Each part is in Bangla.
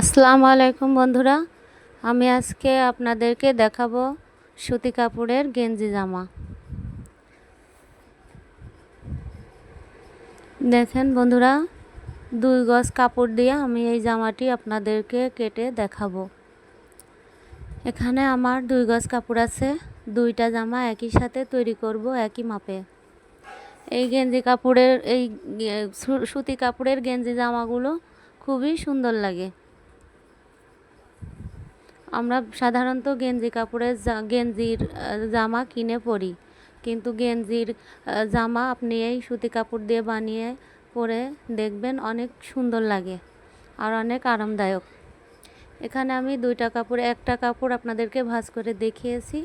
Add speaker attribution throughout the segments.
Speaker 1: আসসালামু আলাইকুম বন্ধুরা, আমি আজকে আপনাদেরকে দেখাবো সুতি কাপড়ের গেঞ্জি জামা। দেখেন বন্ধুরা, দুই গজ কাপড় দিয়ে আমি এই জামাটি আপনাদেরকে কেটে দেখাবো। এখানে আমার দুই গজ কাপড় আছে, দুইটা জামা একই সাথে তৈরি করব, একই মাপে। এই গেঞ্জি কাপড়ের, এই সুতি কাপড়ের গেঞ্জি জামাগুলো খুবই সুন্দর লাগে। আমরা সাধারণত গেঞ্জি কাপড়ের গেঞ্জির জামা কিনে পরি। কিন্তু গেঞ্জির জামা আপনি এই সুতি কাপড় দিয়ে বানিয়ে পরে দেখবেন অনেক সুন্দর লাগে আর অনেক আরামদায়ক। এখানে আমি দুইটা কাপড়, একটা কাপড় আপনাদেরকে ভাঁজ করে দেখিয়েছি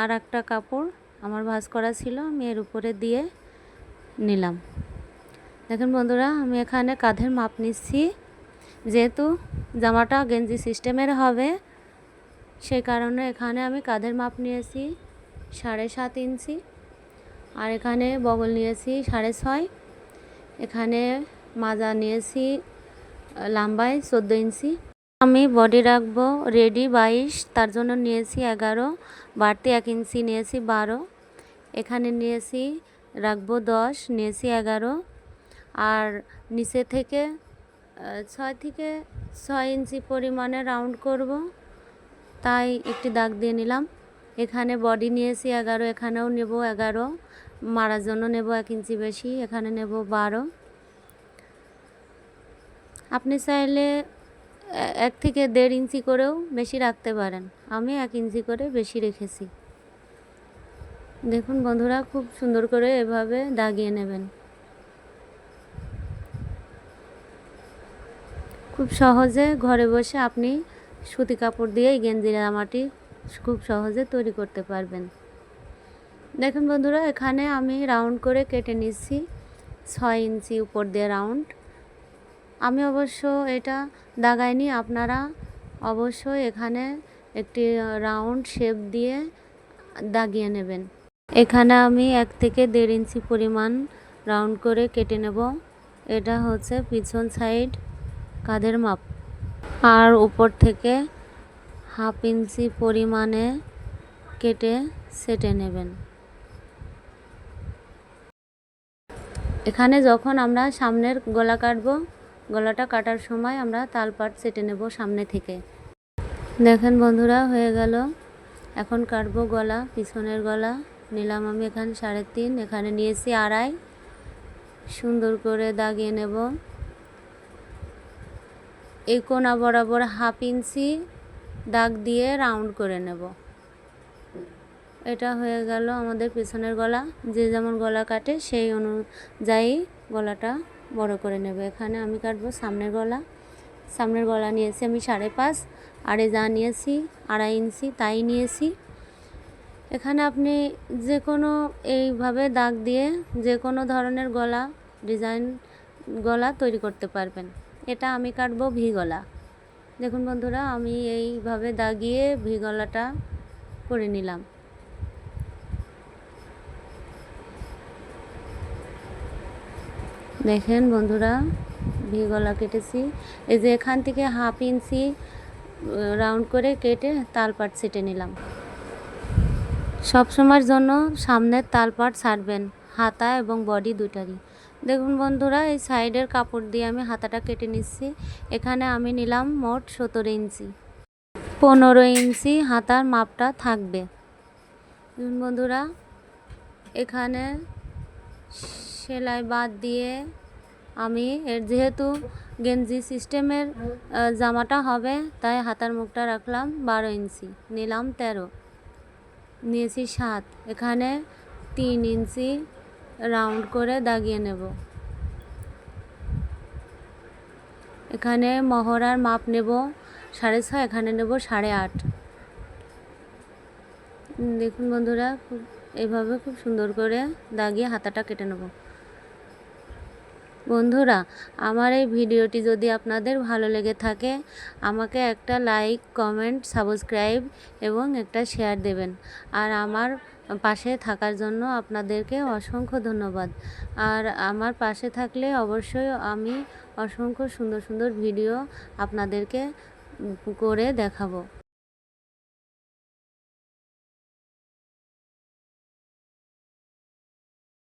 Speaker 1: আর একটা কাপড় আমার ভাঁজ করা ছিল, আমি এর উপরে দিয়ে নিলাম। দেখেন বন্ধুরা, আমি এখানে কাঁধের মাপ নিচ্ছি। যেহেতু জামাটা গেঞ্জি সিস্টেমের হবে সেই কারণে এখানে আমি কাঁধের মাপ নিয়েছি সাড়ে সাত ইঞ্চি, আর এখানে বগল নিয়েছি সাড়ে ছয়। এখানে মাজা নিয়েছি লাম্বায় চোদ্দ ইঞ্চি। আমি বডি রাখব রেডি বাইশ, তার জন্য নিয়েছি এগারো, বাড়তি এক ইঞ্চি নিয়েছি বারো। এখানে নিয়েছি, রাখব দশ, নিয়েছি এগারো। আর নিচে থেকে ছয় থেকে ছয় ইঞ্চি পরিমাণে রাউন্ড করব। তাই একটি দাগ দিয়ে নিলাম। এখানে বডি নিয়েছি এগারো, এখানেও নেব এগারো। মারার জন্য নেব এক ইঞ্চি বেশি, এখানে নেব বারো। আপনি চাইলে এক থেকে দেড় ইঞ্চি করেও বেশি রাখতে পারেন। আমি এক ইঞ্চি করে বেশি রেখেছি। দেখুন বন্ধুরা, খুব সুন্দর করে এভাবে দাগিয়ে নেবেন। খুব সহজে ঘরে বসে আপনি সুতি কাপড় দিয়ে এই গেঞ্জি জামাটি খুব সহজে তৈরি করতে পারবেন। দেখুন বন্ধুরা, এখানে আমি রাউন্ড করে কেটে নিচ্ছি। ছয় ইঞ্চি উপর দিয়ে রাউন্ড। আমি অবশ্য এটা দাগাইনি, আপনারা অবশ্যই এখানে একটি রাউন্ড শেপ দিয়ে দাগিয়ে নেবেন। এখানে আমি এক থেকে দেড় ইঞ্চি পরিমাণ রাউন্ড করে কেটে নেব। এটা হচ্ছে পিছন সাইড কাঁধের মাপ। আর উপর থেকে হাফ ইঞ্চি পরিমাণে কেটে সেটে নেবেন। এখানে যখন আমরা সামনের গলা কাটবো, গলাটা কাটার সময় আমরা তালপাট সেটে নেব সামনে থেকে। দেখেন বন্ধুরা, হয়ে গেল। এখন কাটবো গলা, পিছনের গলা। নিলাম আমি এখানে সাড়ে তিন, এখানে নিয়েছি আড়াই। সুন্দর করে দাগিয়ে নেব। এই কোনা বরাবর হাফ ইঞ্চি দাগ দিয়ে রাউন্ড করে নেব। এটা হয়ে গেল আমাদের পেছনের গলা। যে যেমন গলা কাটে, সেই অনুযায়ী গলাটা বড় করে নেব। এখানে আমি কাটবো সামনের গলা। সামনের গলা নিয়েছি আমি সাড়ে পাঁচ, আড়ে যা নিয়েছি আড়াই ইঞ্চি, তাই নিয়েছি। এখানে আপনি যে কোনো এইভাবে দাগ দিয়ে যে কোনো ধরনের গলা, ডিজাইন গলা তৈরি করতে পারবেন। এটা আমি কাটবো ভি গলা দেখুন বন্ধুরা, আমি এইভাবে দাগিয়ে ভি গলাটা করে নিলাম। দেখেন বন্ধুরা ভি গলা কেটেছি। এই যে এখান থেকে হাফ ইঞ্চি রাউন্ড করে কেটে তালপাট সেটে নিলাম। সব সময়ের জন্য সামনের তালপাট ছাড়বেন, হাতা এবং বডি দুটারই দেখুন বন্ধুরা, এই সাইডের কাপড় দিয়ে আমি হাতাটা কেটে নিচ্ছি। এখানে আমি নিলাম মোট সতেরো ইঞ্চি। পনেরো ইঞ্চি হাতার মাপটা থাকবে। দেখুন বন্ধুরা, এখানে সেলাই বাদ দিয়ে আমি এর যেহেতু গেঞ্জি সিস্টেমের জামাটা হবে, তাই হাতার মুখটা রাখলাম বারো ইঞ্চি। নিলাম তেরো, নিয়েছি সাত। এখানে তিন ইঞ্চি রাউন্ড করে দাগিয়ে নেব। এখানে মহড়ার মাপ নেব সাড়ে ছয়, এখানে নেব সাড়ে আট। দেখুন বন্ধুরা, খুব এইভাবে খুব সুন্দর করে দাগিয়ে হাতাটা কেটে নেব। বন্ধুরা, আমার এই ভিডিওটি যদি আপনাদের ভালো লেগে থাকে, আমাকে একটা লাইক কমেন্ট সাবস্ক্রাইব এবং একটা শেয়ার দেবেন। আর আমার পাশে থাকার জন্য আপনাদেরকে অসংখ্য ধন্যবাদ। আর আমার পাশে থাকলে অবশ্যই আমি অসংখ্য সুন্দর সুন্দর ভিডিও আপনাদেরকে করে দেখাবো।